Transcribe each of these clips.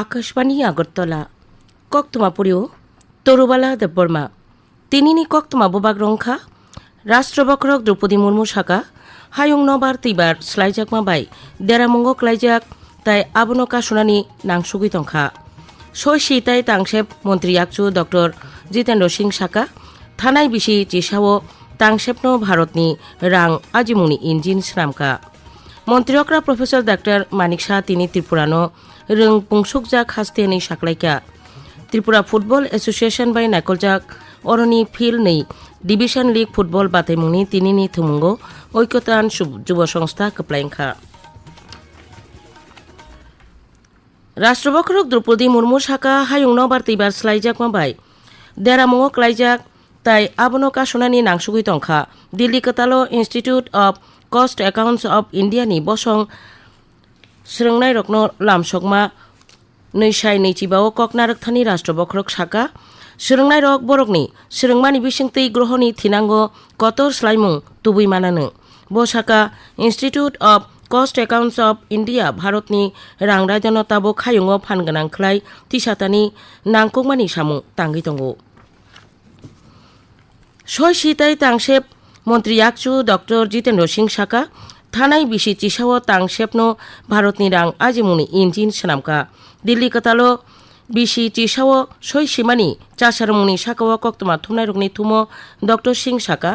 আকাশবাণী আগরতলা। কক্তমাপুরেও তরুবালা দেববর্মা। তিনিনি কক্তমা ববাগ রংখা রাষ্ট্রবক্রক দ্রৌপদী মুর্মু সাকা হায়ং নবার তিবার স্লাইজাকমা বাই দেরামঙ্গ ক্লাইজাক তাই আবনো কাশুনানি নাংসুগি তংখা। সৈসি তাই তাংসেব মন্ত্রী আকচু ডক্টর জিতেন্দ্র সিং সাকা থানাই বিসি চিসাও তাংসেবনো ভারতনি রাং আজিমুনি ইঞ্জিন স্রামকা মন্ত্রীকরা প্রফেসর ডাক্তার মানিক শাহ, তিনি ত্রিপুরানো রং পুংসুকজাক হাস্তেনি সাকলাইকা ত্রিপুরা ফুটবল এসোসিয়েশন বাই নাকলজাক অরনি ফিল নেই ডিভিশন লিগ ফুটবল বাতাইমুনি তিনিনি থুমুঙ্গ ঐক্যতান যুব সংস্থা কপ্লাইংখা রাষ্ট্রবক্রক দ্রৌপদী মুর্মু সাকা হায়ুং বার্তিবার স্লাইজাক মাবাই দেরামঙ্গ ক্লাইজাক তাই আবনো কাসনানি নাংসুগুই তংখা Delhi কতালো institute of cost accounts of ইন্ডিয়াनि বসং srengnai rokno lamsokma nöisai nöichibao kokna rokthani rashtrobokhorok shaka srengnai rok borokni srengmani bisingtei grohoni thinango kotor slaimung tubui manano bo shaka institute of cost accounts of India ভারতনি রাংরা জনতাবো খায়ুঙো ফানগোনাংখ্লাই তিসাতানি নাংকুংমানি সামু তাঙ্গি তঙ্গো সই সিতাই তাংসেব মন্ত্রী ইয়াকচু ডক্টর জিতেন্দ্র সিং শাখা থানাই বিশি थानाई चिसाव तांसेपनो भारतनि रां आजिमुनि ইঞ্জিন सनामका দিল্লি कतालो বিশি চিসাও সই সীমানি চাষারমুনি সাকাও কক্তমা থুমনাই রুগনি থুমো ডক্টর সিং সাকা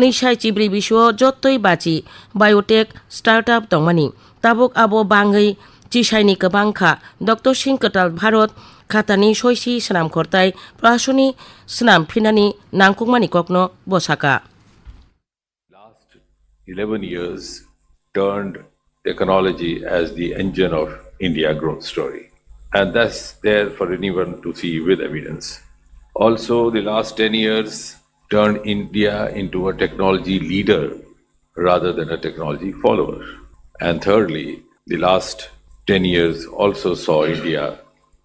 নৈশাই চিবরি বিশ্ব যতই বাচি, বায়োটেক স্টার্ট আপ দমানি। তাবুক আবো বাঙ্গই চিসাইনি কবাংখা ডক্টর সিং কটাল ভারত খাতানি সৈসি স্নাম খরতাই প্রশাসনী স্নাম ফিনানি নাংকুকমানি ককনো বসাকা। 11 years turned technology as the engine of India growth story. And that's there for anyone to see with evidence. Also, the last 10 years turned India into a technology leader rather than a technology follower. And thirdly, the last 10 years also saw India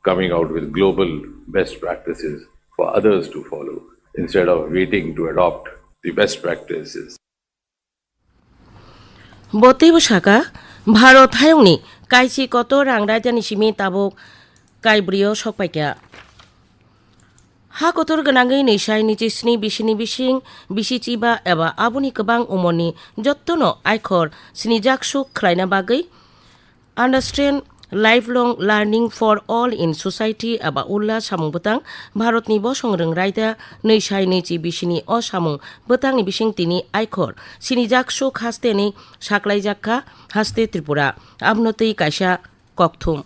coming out with global best practices for others to follow instead of waiting to adopt the best practices বতেব শাখা, ভারত হায়ংনি কাইসি কত রাংরাই জানিসিমি তাবক, কাইব্রিয় সকপাইকা হা কতর গনাঙ্গি স্নি নিজেসনি বিশিং বিসিং বিসিচিবা এবা আবুনি কবাং উমনি যত্ন আইখর স্নিজাকসু খ্লাইনা বাগৈ understand understand life long learning for all in society एबा उल्ला सामुं बोतां भारतनि बसं रोंरायदा नैसाय नैजि बिसिनि अ सामुं बोतांनि बिसिं तिनि आयखर सिनिजाकसु हास्तेनि साख्लायजाखा हास्ते त्रिपुरा आबनतै कायसा ककथुम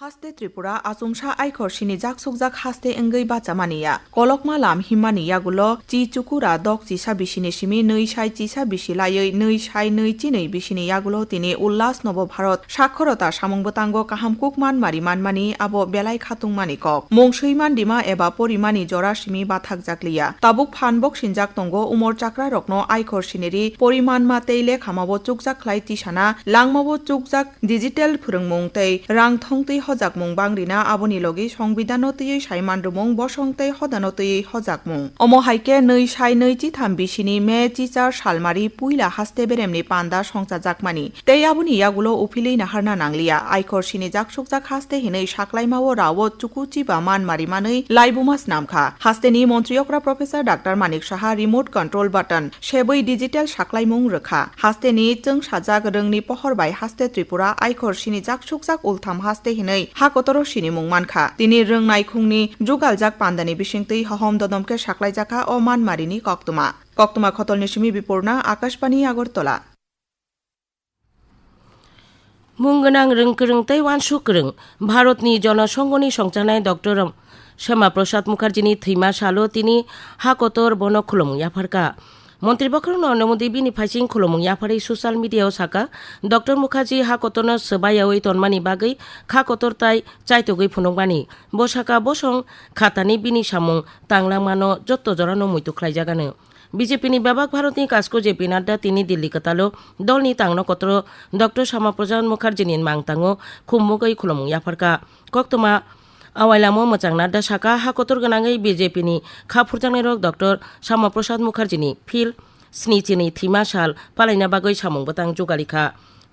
হাস্তে ত্রিপুরা আসুমসা আইখর সিনি জাক সুকজাক হাস্তে এঙ্গই বাচা মানিয়া। কলকমা লাম হিমানিয়াগুলো চি চুকুরা দক চিসা বিশিনি সিমি নই সাই চিসা বিশিলায়ৈ নই সাই নৈ চিনৈ বিশিনি ইয়াগুলো তিনি উল্লাস নব ভারত। সাক্ষরতা সামংবতাঙ্গ কাহামকুক মানমারি মানমানি আব বেলাই খাতুং মানি কক। মংসইমান ডিমা এবা পরিমানি জরা সিমি বাথাক জাকলিয়া তাবুক ফানবক সিনজাক তঙ্গ উমর চাকরা রক্ন আইখর সিনেরি পরিমাণ মাতেইলে খামাবো চুকজাক লাই তিসানা লাংমাবো চুকজাক ডিজিটাল ফুরংমুং তৈ রাং থংতৈ হজাকমুং বাংরিনা আবনি লগি সংবিধানতই সাইমানরুমুং বসংতই হদানতই হজাকমুং অমহাইকে নৈ সাই নৈ চিথাম বিশিনি মে চিচার সালমারি পুইলা হাস্তে বেরেমনি পান্ডা পান্দা সংসাজাকমানি তেই আবনি ইয়াগুলো উফিলেই নাহারনা নাংলিয়া। আইকর সিনি জাকসুকজাক হাস্তে হিনৈ সাকলাইমাও রাও চুকু চুকুচি বা মানমারি মানৈ লাইবুমাস নামখা হাস্তেনি মন্ত্রীয়করা professor doctor Manik Saha remote control button. সেবই digital সাকলাইমুং রেখা। হাস্তেনি চং সাজাক রংনি পহরবাই হাস্তে ত্রিপুরা। আইকর সিনি জাকসুকজাক উলথাম হাস্তে হিনৈ लानानै हाकतर सिनि मुं मानखा तिनि रोंनाय खुंनि जुगालजाक पान्दानि बिसिंतै हहम ददमके साख्लायजाखा अ मानमारिनि कक्तमा कक्तमा खतल निसिमि बिपर्णा आकाशवाणी आगरतला मुंगोनां रोंगोरोंतै वानसुगोरों भारतनि जनसंघनि संजानाय डक्टर শ্যামাপ্রসাদ মুখার্জিনী থৈমা সালো তিনি হাকতর বনখুলম ইয়াফারকা মন্ত্রী বকরণ নমদেবী নিফাইসিং খুলমুং। ইয়াফারি সোশ্যাল মিডিয়াও সাকা ডক্টর মুখার্জি হা কতন সবাই তনমানি বাগৈ খা কতর তাই চাইতগৈ ফুনংবানি বসাকা বসং খাতানি বিনি সামুং, তাংলা মানো যত জরানো মৈতু খ্লাইজাগানো বিজেপিনি বাবাক ভারতী কাজকো জেপি নাড্ডা তিনি দিল্লি কাতালো। দলনি তাংন কত্র ডক্টর শ্যামাপ্রসাদ মুখার্জিনী মাংতাঙ্গো খুমুগৈ খুলমুং। ইয়াফারকা কক্তমা আवाइलामो मचांगना दशाका हाकतोर गनाङै बिजेपिनि खाफुरजांनाय रक डक्टर श्यामाप्रसाद मुखार्जीनि फिल स्निचिनि थैमा साल पालायना बागै सामुंबतां जगालिखा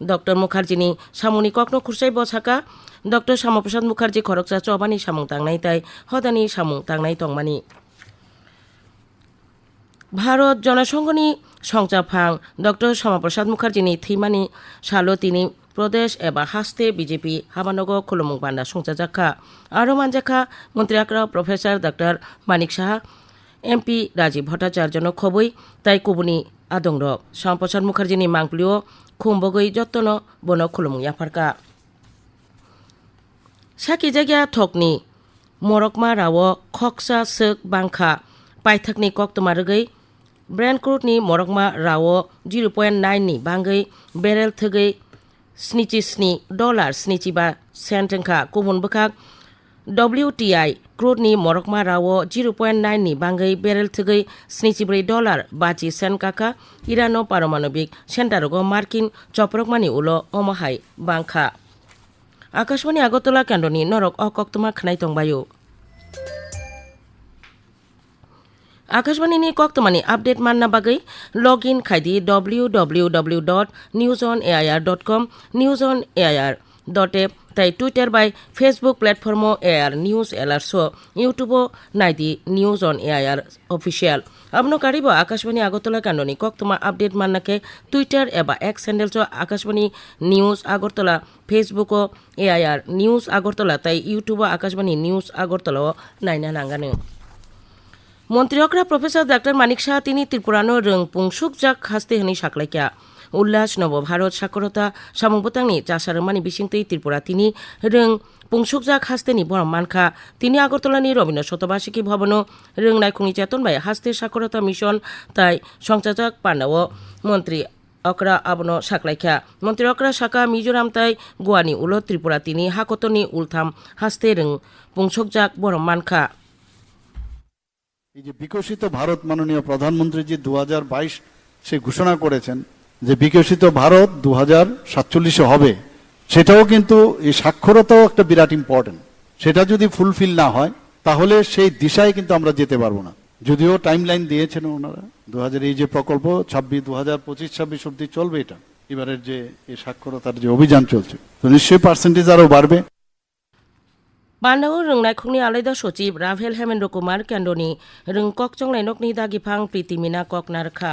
ডক্টর মুখার্জিনী সামনি কখনো খুরসাই বছাকা ডক্টর শ্যামাপ্রসাদ মুখার্জি খরকচা চবানি সামুং তাংনাই তাই হদানি সামুং তাংনাই তংমানি ভারত জনসংঘনি সংচাফাং ডক্টর শ্যামাপ্রসাদ মুখার্জিনী থিমানি সালো তিনি प्रदेश एबा हास्ते बिजेपि हाबानगर खुलुमुं बान्दा संजाजाखा आरो मानजाखा मन्त्रि आक्रा professor doctor Manik Saha MP Rajiv भट्टाचार्यनो खबै ताइ कुबुनि आदं रक श्यामाप्रसाद मुखार्जीनि मांगलिओ खुमबगै जत्तन बन खुलुमुं याफारका साखि जायगा थकनि मरकमा राव खक्सा सोक बांखा पाइथाकनि कक्तमा रोगै ब्रेन्ड क्रुडनि मरकमा राव जिर' पइन्ट नाइननि बाङै बेरेल थोगै स्निजिस्नि डलार स्निजिबा सेन्ट ओंखा गुबुन बोखाग डब्लिउटिआइ क्रुडनि मरकमा राव जिर' पइन्ट नाइननि बाङै बेरेल थोगै स्निजिब्रै डलार बाजि सेन्ट काका इरानो पारमाणबिक सेन्टारग मार्किन चप्रकमानि उल अमहाय बांखा आकाशवाणी আগরতলা কেন্দ্রনি নরক অকক্তমা খানাই তংবায়ু આકાશવાણીની કોક્તમાની અપડેટ માનના બગઈ લોગ ઇન ખાધી W W W dot news on AIR dot com news on AIR dot app তাই টুইটার বাই ফেসবুক প্ল্যাটফর্মও এআর নিউজ এলার শো ইউটিউবও নাইদি নিউজ অন এআর অফিসিয়াল আপনো কারিব আকাশবাণী আগরতলা কাণ্ডনি কক তোমার আপডেট মান্নাকে টুইটার এবা এক্স হ্যান্ডেল চো আকাশবাণী নিউজ আগরতলা ফেসবুকও এআইআর নিউজ আগরতলা। তাই ইউটিউবও আকাশবাণী নিউজ আগরতলাও নাইনা নাঙ্গানো মন্ত্রীকরা প্রফেসর ডাক্তার মানিক শাহ তিনি ত্রিপুরানো রং পুংসুক জাক হাস্তে হনি সাকলাইকা। উল্লাস নব ভারত সাক্ষরতা সামুবতাংনি চাষারমানি বিসিংতৈ ত্রিপুরা। তিনি রং পুংসুক জাক হাস্তেনি বরম মানখা তিনি আগরতলানি রবীন্দ্র শতবার্ষিকী ভবন রং নাইখুনি চেতন বাই হাস্তে সাক্ষরতা মিশন, তাই সংচাচক পান্ডাও মন্ত্রী অকরা আবনো সাকলাইখা মন্ত্রী অকরা সাকা মিজোরাম, তাই গোয়ানি উল ত্রিপুরা। তিনি হাকতনি উলথাম হাস্তে রং পুংসুক জাক বরম মানখা এই যে বিকশিত ভারত মাননীয় প্রধানমন্ত্রীজি দু হাজার বাইশ সে ঘোষণা করেছেন যে বিকশিত ভারত দু হাজার সাতচল্লিশে হবে, সেটাও কিন্তু এই সাক্ষরতাও একটা বিরাট ইম্পর্টেন্ট সেটা যদি ফুলফিল না হয়, তাহলে সেই দিশায় কিন্তু আমরা যেতে পারব না। যদিও টাইম লাইন দিয়েছেন ওনারা দু হাজার এই যে প্রকল্প, ছাব্বিশ দু হাজার পঁচিশ, ছাব্বিশ অব্দি চলবে এটা। এবারের যে এই সাক্ষরতার যে অভিযান চলছে, তো নিশ্চয়ই পার্সেন্টেজ আরও বাড়বে। पान्डाव रोंनायखंनि आलायदा सचिब राभेल हेमेन्द्र कुमार केन्द्रनि रोंककचंलाय नकनि दागिफां प्रीति मीना ककनारखा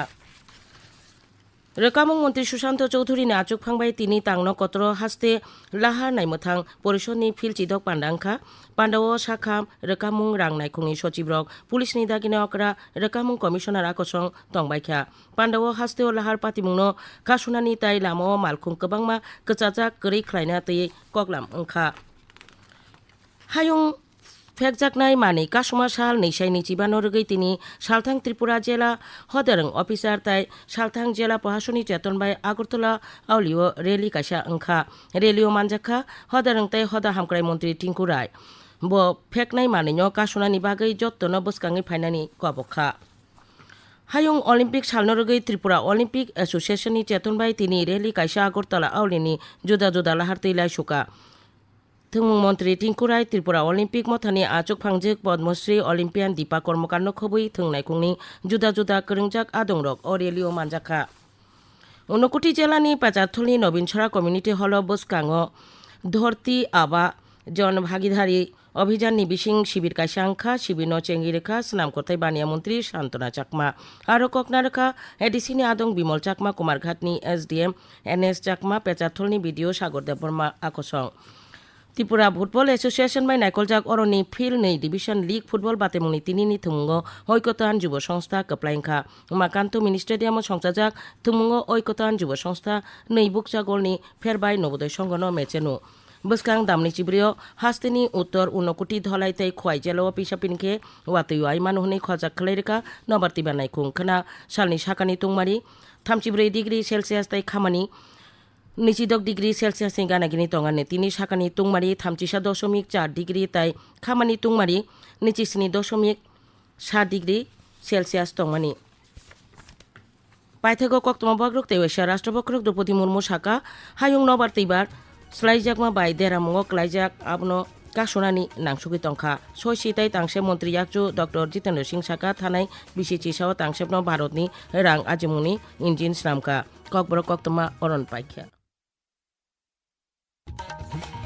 रोकामं मन्त्री सुशान्त चौधुरीनि आचुकफांबाय तिनि तांनो कत्र हास्ते लाहार नायमोथां परिषदनि फिल चिदक पान्डांखा पान्डाव साखाम रोकामुं रांनायखंनि सचिब रक पुलिसनि दागिना अकरा रोकामुं कमिशनार आकसं तंबायखा पान्डाव हास्तेव लाहार पातिमुंनो कासुनानि ताइ लामाव मालखुं गोबांमा गोचाजाक गोरै ख्लायना तैयै कगलाम ओंखा हायुं 하용 ফেকজাকনাই মানে কাসমা শাল নিচি চিবানোরগৈ তিনি সালথাং ত্রিপুরা জেলা হদারং অফিসার। তাই সালথাং জেলা প্রশাসনী চেতনবাই আগরতলা আউলিও রেলি কাইসা অংখা রেলিও মানজাখা হদারং তাই হদা হামক্রাই মন্ত্রী টিঙ্কু রায়। ব ফেকনাই মানে কাসনানি বাগৈ যত্ন বসকাঙে ফাইনানি কবখা। হায়ং অলিম্পিক সালনরগৈ ত্রিপুরা অলিম্পিক অ্যাসোসিয়েশননি চেতনবাই তিনি রেলি কাইসা আগরতলা আউলিনি জুদা জুদা লাহার তৈলাই শুকা থংমন্ত্রী টিঙ্কু রায় ত্রিপুরা অলিম্পিক মথানী আচুক ফাংজেক পদ্মশ্রী অলিম্পিয়ান দীপা কর্মকাণ্ড খবই থংনাইখুংনি जुदा जुदा करोंजाक आदंरक अरेलियो मानजाखा ঊনকোটি জেলানি পাচারথলনি নবীনছড়া কমিউনিটি হল বসকাঙ, ধরতি আবা, জন ভাগিদারী অভিযান নিবিসিং শিবির কাইসাংখা, শিবির ন চেঙ্গি রেখা, স্নাম কথাই বানিয়া মন্ত্রী শান্তনা চাকমা। আরও ককনারেখা এডিসিনি আদং বিমল চাকমা, কুমারঘাটনি, এসডিএম, এনএস চাকমা, পেচারথলনি বিডিও সাগর দেববর্মা আকসং ত্রিপুরা ফুটবল এসোসিয়েশন বাই নাইকলজাক অরণি ফিল নেই। ডিভিশন লীগ ফুটবল বাতেমুনি তিনি নি থুমুঙ্গ ঐকতান যুব সংস্থা কপ্লাইংখা। উমাকান্ত মিনি স্টেডিয়াম সংসাজাক থুমুঙ্গ ঐকতান যুব সংস্থা। নেই বুকজাগলনি ফেরবাই নবোদয় সংগন মেচেনু। বসকাং দামনি চিবরিও হাস্তিনি উত্তর উনকুটি ধলাই তৈ খুয়াই জেলো পিসাপিনকে ওয়াতৈও আইমান হনি খজা খলাইরেখা নবার্তি বানাই খুংখনা। সালনি সাকানি তুংমারি। থামচিব্রী ডিগ্রি সেলসিয়াস তাই खामानि नैजिद' डिग्री सेलसियासनि गानागिनि तंगाने तिनि साखानि तुंमारि थामजिसा दशमिक चार डिग्री ताइ खामानि तुंमारि नैजिस्नि दशमिक सात डिग्री सेलसियास तंमानि পাইথেগ কক্তমা বগ্রক তেওয়েশা রাষ্ট্রপক্ষক দ্রৌপদী মুর্মু সাকা হায়ুং নবার তৈবার স্লাইজাকমা বাই দেরামুঙ ক্লাইজাক আবনো কাসুনানি নাংসুকি তংখা সই সিতাই তাংসে মন্ত্রী ইয়াকচু ডক্টর জিতেন্দ্র সিং সাকা থানায় বিসি চিসাও তাংসেবন ভারতনি রাং আজিমুনি ইঞ্জিন স্নামকা ককবর কক্তমা অরণ পাইখ্যা Thank you.